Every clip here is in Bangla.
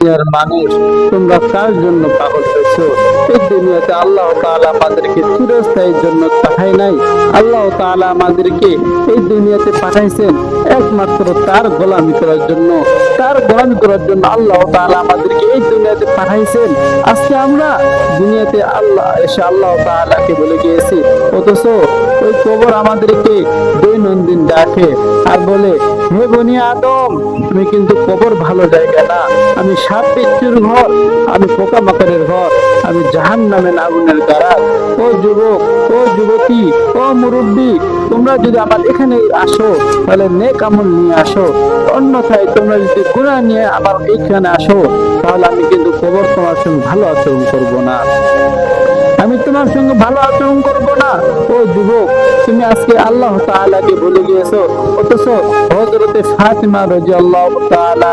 দুনিয়ার মানুষ, তোমরা কার জন্য পাগল হয়েছো? এই দুনিয়াতে আল্লাহ আমাদেরকে চিরস্থায়ীর জন্য পাঠায় নাই। আল্লাহ আমাদেরকে এই দুনিয়াতে পাঠাইছেন একমাত্র তার গোলামি করার জন্য। তার গোলামি করার জন্য আল্লাহ তাআলা আমাদেরকে এই দুনিয়াতে পাঠাইছেন। আজকে আমরা দুনিয়াতে আল্লাহ এসে আল্লাহ তাআলাকে বলে গিয়েছি, অথচ ওই কবর আমাদেরকে দৈনন্দিন ডাকে। আর বলে হে বনি আদম, তুমি কিন্তু কবর ভালো জায়গা না। আমি সাপ বিচ্ছুর ঘর, আমি পোকামাকড়ের ঘর, আমি জাহান নামের আগুনের গাড়াল ও যুবক, ও যুবতী, ও মুরব্বী, তোমরা যদি আমার এখানে আসো, তাহলে নেক আমল নিয়ে আসো। অন্যথায় তোমরা যদি গুণা নিয়ে আমার এইখানে আসো, তাহলে আমি কিন্তু কবর তোমার সঙ্গে ভালো আচরণ করব না। আমি তোমার সঙ্গে ভালো আচরণ করব না। ও যুবক, তুমি আজকে আল্লাহ তাআলাকে ভুলে গিয়েছো অথচ হযরতে ফাতিমা রাদিয়াল্লাহু তাআলা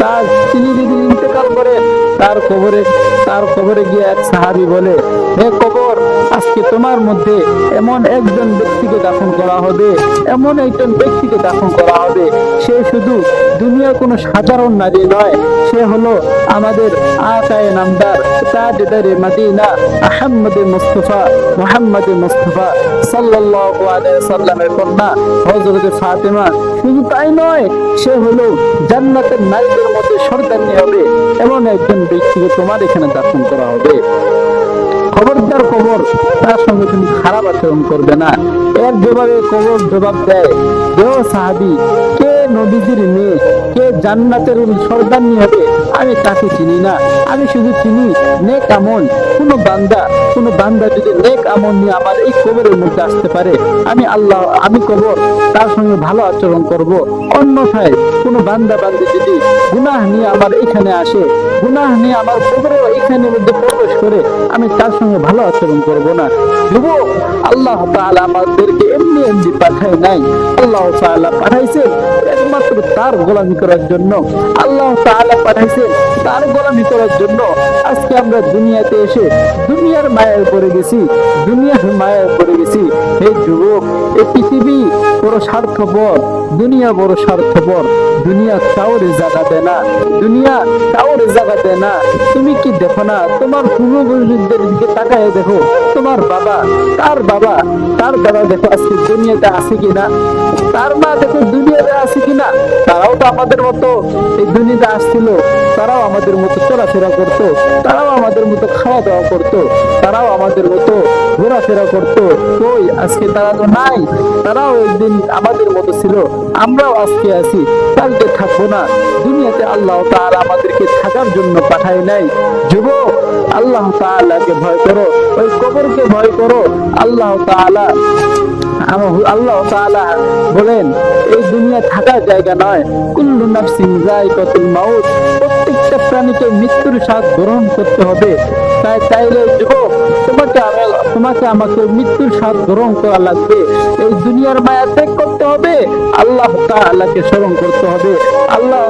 তার তিনি যদি ইন্তেকাল করে, তার কবরে তার কবরে গিয়ে এক সাহাবী বলে, হে কবর আজকে তোমার মধ্যে এমন একজন ব্যক্তিকে দাফন করা হবে, এমন একজন ব্যক্তিকে দাফন করা হবে। সে শুধু দুনিয়ার কোনো সাধারণ নারী নয়, সে হলো আমাদের আকায়ে নামদার তাজদারে Medina Ahmad Mustafa, Muhammad Mustafa সাল্লাল্লাহু আলাইহি সাল্লামের কন্যা হযরত ফাতেমা। শুধু তাই নয়, সে হলো জান্নাতের নারীদের মধ্যে সর্দারনি হবে, এমন একজন ব্যক্তিকে তোমার এখানে দাফন করা হবে। খবরদার কবর, তার সঙ্গে তুমি খারাপ আচরণ করবে না। এর যেভাবে কবর জবাব দেয়, দেহ সাহাবি, কে নবীজির মেয়ে। কে জান্নাতের সর্দারনি হবে, আমি তাকে চিনি না। আমি শুধু চিনি, নেক আমল। কোনো বান্দা কোনো বান্দা যদি নেক আমল নিয়ে আমার এই কবরের মধ্যে আসতে পারে, আমি আল্লাহ, আমি কবর, তার সঙ্গে ভালো আচরণ করব। অন্যথায় কোনো বান্দা বান্দি যদি গুনাহ নিয়ে আমার এখানে আসে, গুনাহ নিয়ে আমার কবরে এখানে মধ্যে প্রবেশ করে, আমি তার সঙ্গে ভালো আচরণ করব না। যুবক, আল্লাহ তাআলা আমাদেরকে এমনি এমনি পাঠায় নাই। আল্লাহ তাআলা পাঠাইছেন একমাত্র তার গোলামি করার জন্য আল্লাহ তাআলা পাঠাইছেন তার গোলামি করার জন্য। আজকে আমরা দুনিয়াতে এসে দুনিয়ার মায়ায় পড়ে গেছি, দুনিয়ার মায়ায় পড়ে গেছি। হে যুবক এই পৃথিবী বড় স্বার্থপর, দুনিয়া বড় স্বার্থপর, দুনিয়া কাউরে জায়গা দেয় না, দুনিয়া কাউরে জায়গা দেয় না। তুমি কি দেখো না, তোমার পূর্বপুরুষদের দিকে তাকায় দেখো, তোমার বাবা তার বাবা তার দাদা দেখো আজকে দুনিয়াতে আছে কিনা? তার মা দেখো দুনিয়াতে আছে কিনা? তারাও তো আমাদের মতো এই দুনিয়াতে আসছিল, তারাও আমাদের মতো চলাফেরা করতো, তারাও আমাদের মতো খাওয়া দাওয়া করতো, তারাও আমাদের মতো ঘোরাফেরা করতো। কই আজকে তারা তো নাই, তারাও একদিন আমাদের মতো ছিল, আমরাও আজকে আছি, কালকে থাকব না। দুনিয়াতে আল্লাহ তাআলা আমাদেরকে থাকার জন্য পাঠায় নাই। যুবক, আল্লাহ তাআলাকে ভয় করো, ওই কবরকে ভয় করো, আল্লাহ আমা- আল্লাহ বলেন, এই দুনিয়া থাকার জায়গা নয়। কুল্লু নাফসিন যায়কাতুল মাউত। প্রত্যেকটা প্রাণীকে মৃত্যুর স্বাদ গ্রহণ করতে হবে। তাই চাইলে যুবক তোমাকে তোমাকে আমাকে মৃত্যুর স্বাদ গ্রহণ করা লাগবে। এই দুনিয়ার মায়া ত্যাগ করতে হবে, আল্লাহ তাআলাকে স্মরণ করতে হবে। আল্লাহ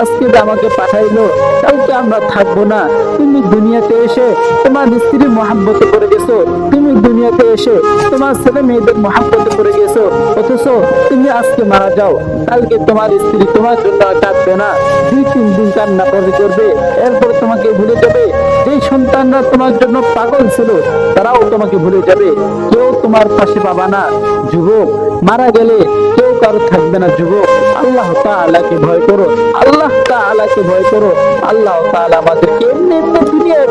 আজকে আমাকে পাঠাইলো, কালকে আমরা থাকব না। তুমি দুনিয়াতে এসে তোমার স্ত্রীর মহাব্বতে করে গেছো। তুমি দুনিয়াতে এসে তোমার ছেলে মেয়েদের মহাব্বতে করে গেছো। অথচ তুমি আজকে মারা যাও। কালকে তোমার স্ত্রী তোমার জন্য কাঁদবে না। দুই তিন দিন কান্না করে করবে। এরপর তোমাকে ভুলে যাবে। যেই সন্তানরা তোমার জন্য পাগল ছিল, তারাও তোমাকে ভুলে যাবে। কেউ তোমার পাশে পাবা না, যুবক। মারা গেলে কেউ কারও থাকবে না, যুবক। আল্লাহ তাআলাকে ভয় করো, আল্লাহ তাআলাকে ভয় করো। আল্লাহ তাআলা আমাদেরকে এমনি এমনি দুনিয়ায়